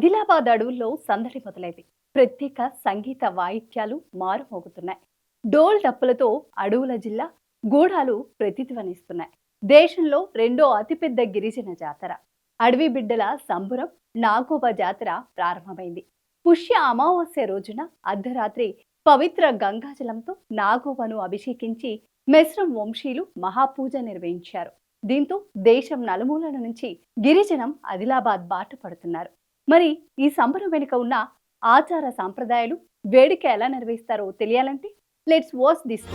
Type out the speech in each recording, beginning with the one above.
ఆదిలాబాద్ అడవుల్లో సందడి మొదలైంది. ప్రత్యేక సంగీత వాయిద్యాలు మారుమోగుతున్నాయి. డోల్ డప్పులతో అడవుల జిల్లా గూడాలు ప్రతిధ్వనిస్తున్నాయి. దేశంలో రెండో అతిపెద్ద గిరిజన జాతర. అడవి బిడ్డల సంబురం నాగోబా జాతర ప్రారంభమైంది. పుష్య అమావాస్య రోజున అర్ధరాత్రి పవిత్ర గంగాజలంతో నాగోబను అభిషేకించి మెస్రం వంశీలు మహాపూజ నిర్వహించారు. దీంతో దేశం నలుమూలల నుంచి గిరిజనం ఆదిలాబాద్ బాట పడుతున్నారు. మరి ఈ సంబరం వెనుక ఉన్న ఆచార సాంప్రదాయాలు వేడుక ఎలా నిర్వహిస్తారో తెలియాలంటే లెట్స్ వాచ్ దిస్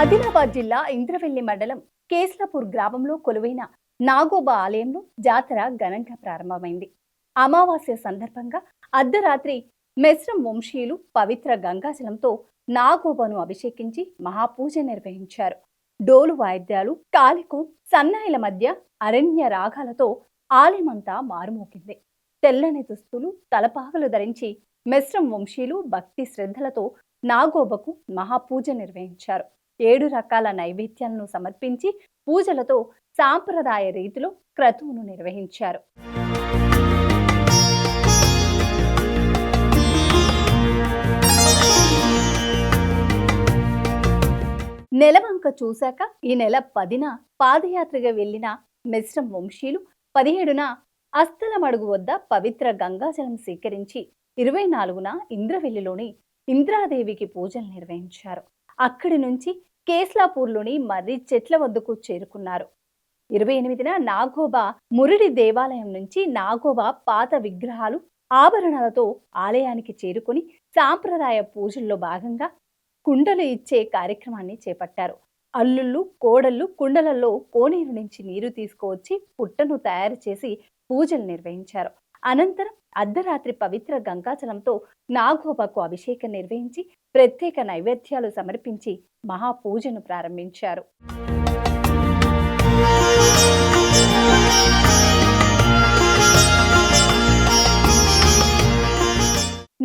ఆదిలాబాద్ జిల్లా ఇంద్రవెల్లి మండలం కేస్లాపూర్ గ్రామంలో కొలువైన నాగోబా ఆలయంలో జాతర ఘనంగా ప్రారంభమైంది. అమావాస్య సందర్భంగా అర్ధరాత్రి మెస్రం వంశీయులు పవిత్ర గంగాజలంతో నాగోబను అభిషేకించి మహాపూజ నిర్వహించారు. డోలు వాయిద్యాలు కాలికు సన్నాయిల మధ్య అరణ్య రాగాలతో ఆలయమంతా మారుమోగింది. తెల్లని దుస్తులు తలపాగలు ధరించి మెస్రం వంశీయులు భక్తి శ్రద్ధలతో నాగోబకు మహాపూజ నిర్వహించారు. ఏడు రకాల నైవేద్యాలను సమర్పించి పూజలతో సాంప్రదాయ రీతిలో క్రతువును నిర్వహించారు. నెలవంక చూశాక ఈ నెల పదిన పాదయాత్రగా వెళ్ళిన మిశ్రం వంశీలు పదిహేడున అస్తలమడుగు వద్ద పవిత్ర గంగాజలం సేకరించి ఇరవై నాలుగున ఇంద్రవెల్లిలోని ఇంద్రాదేవికి పూజలు నిర్వహించారు. అక్కడి నుంచి కేస్లాపూర్లోని మర్రి చెట్ల వద్దకు చేరుకున్నారు. ఇరవై ఎనిమిదిన నాగోబా మురిడి దేవాలయం నుంచి నాగోబా పాత విగ్రహాలు ఆభరణాలతో ఆలయానికి చేరుకుని సాంప్రదాయ పూజల్లో భాగంగా కుండలు ఇచ్చే కార్యక్రమాన్ని చేపట్టారు. అల్లుళ్ళు కోడళ్ళు కుండలలో కోనేరు నుంచి నీరు తీసుకువచ్చి పుట్టను తయారు చేసి పూజలు నిర్వహించారు. అనంతరం అర్ధరాత్రి పవిత్ర గంగాజలంతో నాగోబాకు అభిషేకం నిర్వహించి ప్రత్యేక నైవేద్యాలు సమర్పించి మహాపూజను ప్రారంభించారు.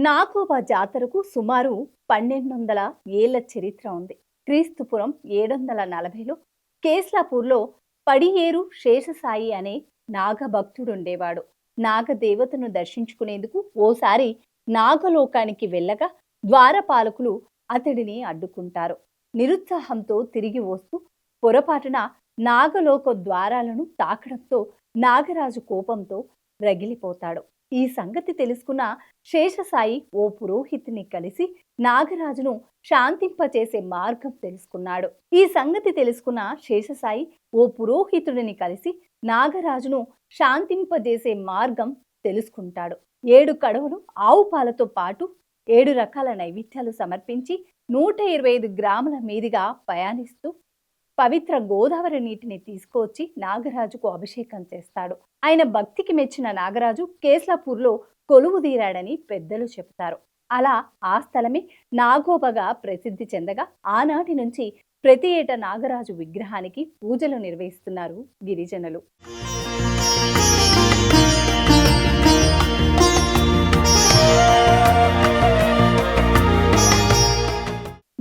నాగోబా జాతరకు సుమారు పన్నెండు వందల ఏళ్ళ చరిత్ర ఉంది. క్రీస్తుపురం ఏడు వందల నలభైలో కేస్లాపూర్లో పడియేరు శేషసాయి అనే నాగభక్తుడుండేవాడు. నాగదేవతను దర్శించుకునేందుకు ఓసారి నాగలోకానికి వెళ్ళగా ద్వారపాలకులు అతడిని అడ్డుకుంటారు. నిరుత్సాహంతో తిరిగి వస్తూ పొరపాటున నాగలోక ద్వారాలను తాకడంతో నాగరాజు కోపంతో రగిలిపోతాడు. ఈ సంగతి తెలుసుకున్న శేషసాయి ఓ పురోహితుని కలిసి నాగరాజును శాంతింపచేసే మార్గం తెలుసుకున్నాడు. ఈ సంగతి తెలుసుకున్న శేషసాయి ఓ పురోహితుడిని కలిసి నాగరాజును శాంతింపజేసే మార్గం తెలుసుకుంటాడు. ఏడు కడవలు ఆవు పాలతో పాటు ఏడు రకాల నైవేద్యాలు సమర్పించి నూట ఇరవై ఐదు గ్రాముల మీదుగా ప్రయాణిస్తూ పవిత్ర గోదావరి నీటిని తీసుకువచ్చి నాగరాజుకు అభిషేకం చేస్తాడు. ఆయన భక్తికి మెచ్చిన నాగరాజు కేస్లాపూర్లో కొలువు తీరాడని పెద్దలు చెబుతారు. అలా ఆ స్థలమే నాగోబగా ప్రసిద్ధి చెందగా ఆనాటి నుంచి ప్రతి ఏటా నాగరాజు విగ్రహానికి పూజలు నిర్వహిస్తున్నారు గిరిజనులు.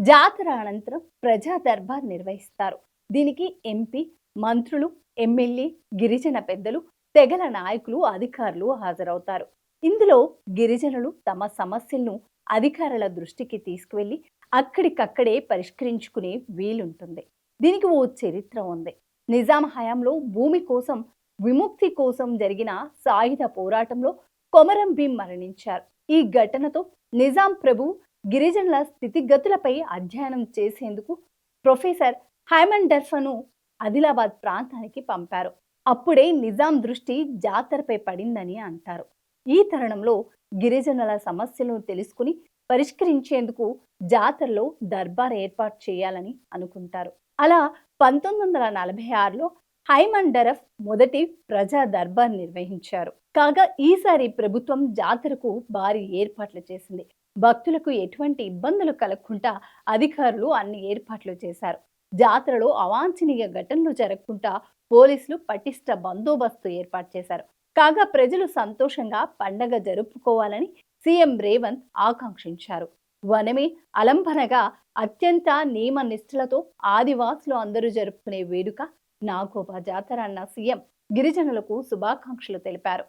జాతర అనంతరం ప్రజా దర్బార్ నిర్వహిస్తారు. దీనికి ఎంపీ మంత్రులు ఎమ్మెల్యే గిరిజన పెద్దలు తెగల నాయకులు అధికారులు హాజరవుతారు. ఇందులో గిరిజనులు తమ సమస్యలను అధికారుల దృష్టికి తీసుకువెళ్ళి అక్కడికక్కడే పరిష్కరించుకునే వీలుంటుంది. దీనికి ఓ చరిత్ర ఉంది. నిజాం హయాంలో భూమి కోసం విముక్తి కోసం జరిగిన సాయుధ పోరాటంలో కొమరం భీం మరణించారు. ఈ ఘటనతో నిజాం ప్రభు గిరిజనుల స్థితిగతులపై అధ్యయనం చేసేందుకు ప్రొఫెసర్ హైమన్ డర్ఫను ఆదిలాబాద్ ప్రాంతానికి పంపారు. అప్పుడే నిజాం దృష్టి జాతరపై పడిందని అంటారు. ఈ తరుణంలో గిరిజనుల సమస్యలను తెలుసుకుని పరిష్కరించేందుకు జాతరలో దర్బార్ ఏర్పాటు చేయాలని అనుకుంటారు. అలా పంతొమ్మిది వందల నలభై ఆరులో హైమన్ డరఫ్ మొదటి ప్రజా దర్బార్ నిర్వహించారు. కాగా ఈసారి ప్రభుత్వం జాతరకు భారీ ఏర్పాట్లు చేసింది. భక్తులకు ఎటువంటి ఇబ్బందులు కలగకుండా అధికారులు అన్ని ఏర్పాట్లు చేశారు. జాతరలో అవాంఛనీయ ఘటనలు జరగకుండా పోలీసులు పటిష్ట బందోబస్తు ఏర్పాటు చేశారు. కాగా ప్రజలు సంతోషంగా పండగ జరుపుకోవాలని సీఎం రేవంత్ ఆకాంక్షించారు. వనమే అలంబనగా అత్యంత నియమ నిష్ఠలతో ఆదివాసులు అందరూ జరుపుకునే వేడుక నాగోబా జాతర అన్న సీఎం గిరిజనులకు శుభాకాంక్షలు తెలిపారు.